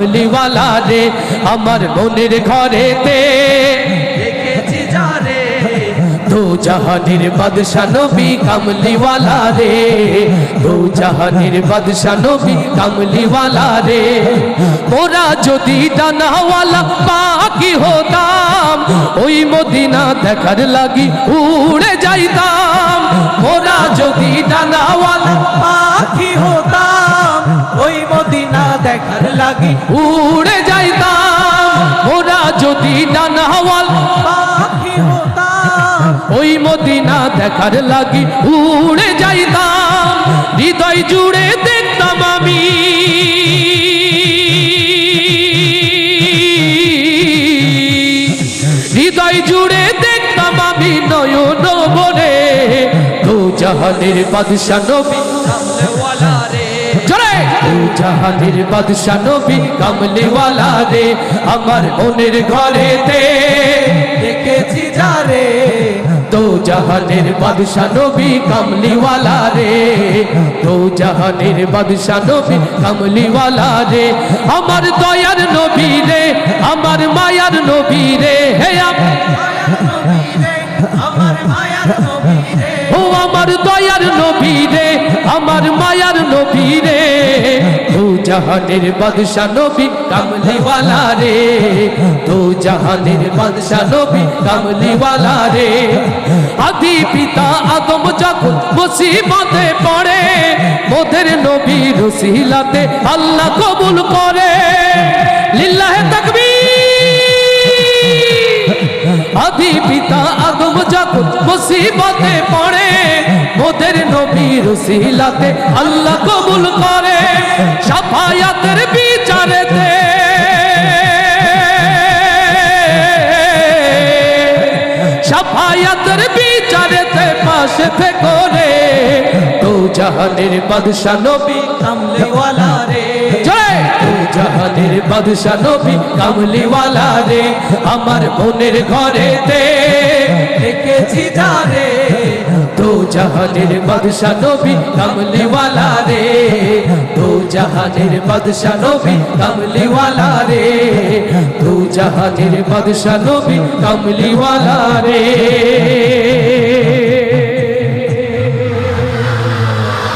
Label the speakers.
Speaker 1: কামলিওয়ালা রে আমার মনের ঘরেতে। দেখেছি যারে। দু জাহানের বাদশা নবী কামলিওয়ালা রে। দু জাহানের বাদশা নবী কামলিওয়ালা রে। মোরা যদি ডানাওয়ালা পাখি হতাম ওই মদিনা দেখার লাগি উড়ে যাইতাম। মোরা যদি ডানাওয়ালা
Speaker 2: পাখি হতাম দেখার লাগি
Speaker 1: উড়ে যাইতাম। ওরা যদি ডানাওয়াল
Speaker 2: পাখি
Speaker 1: ওই মদিনা দেখার লাগি উড়ে যাইতাম। হৃদয় জুড়ে দেখতাম আমি। হৃদয় জুড়ে দেখতাম আমি নয়ন বনে দু জাহানের বাদশা নবী
Speaker 2: রে
Speaker 1: জাহানের বাদশা নবী কামলিওয়ালা রে আমার মনের ঘরেতে
Speaker 2: দেখেছি যারে
Speaker 1: দু জাহানের বাদশা নবী কামলিওয়ালা রে দু জাহানের বাদশা নবী কামলিওয়ালা রে আমার দয়ার নবী রে আমার মায়ার নবী রে হে
Speaker 2: আমার মায়ার নবী রে
Speaker 1: ও আমার দয়ার নবী রে জাহানের বাদশা নবী কামলিওয়ালা রে। দু জাহানের বাদশা নবী কামলিওয়ালা রে। আদি পিতা আদম যখন মুসিবতে পড়ে, মোদের নবী রসিলাতে আল্লাহ কবুল করে। লিল্লাহে তাকবীর। আদি পিতা আদম যখন মুসিবতে পড়ে, মোদের নবীর রসিলাতে আল্লাহ কবুল করে। সাফায়াতের বিচারেতে। সাফায়াতের বিচারেতে পাশে করে তো জাহানের বাদশা নবী
Speaker 2: কামলেওয়ালা রে।
Speaker 1: তু জাহানের বাদশা নবী কামলিওয়ালা রে। আমার মনের ঘরেতে
Speaker 2: দেখেছি যারে।
Speaker 1: দু জাহানের বাদশা নবী কামলিওয়ালা রে। জাহানের বাদশা নবী কামলিওয়ালা রে। দু জাহানের বাদশা নবী কামলিওয়ালা রে।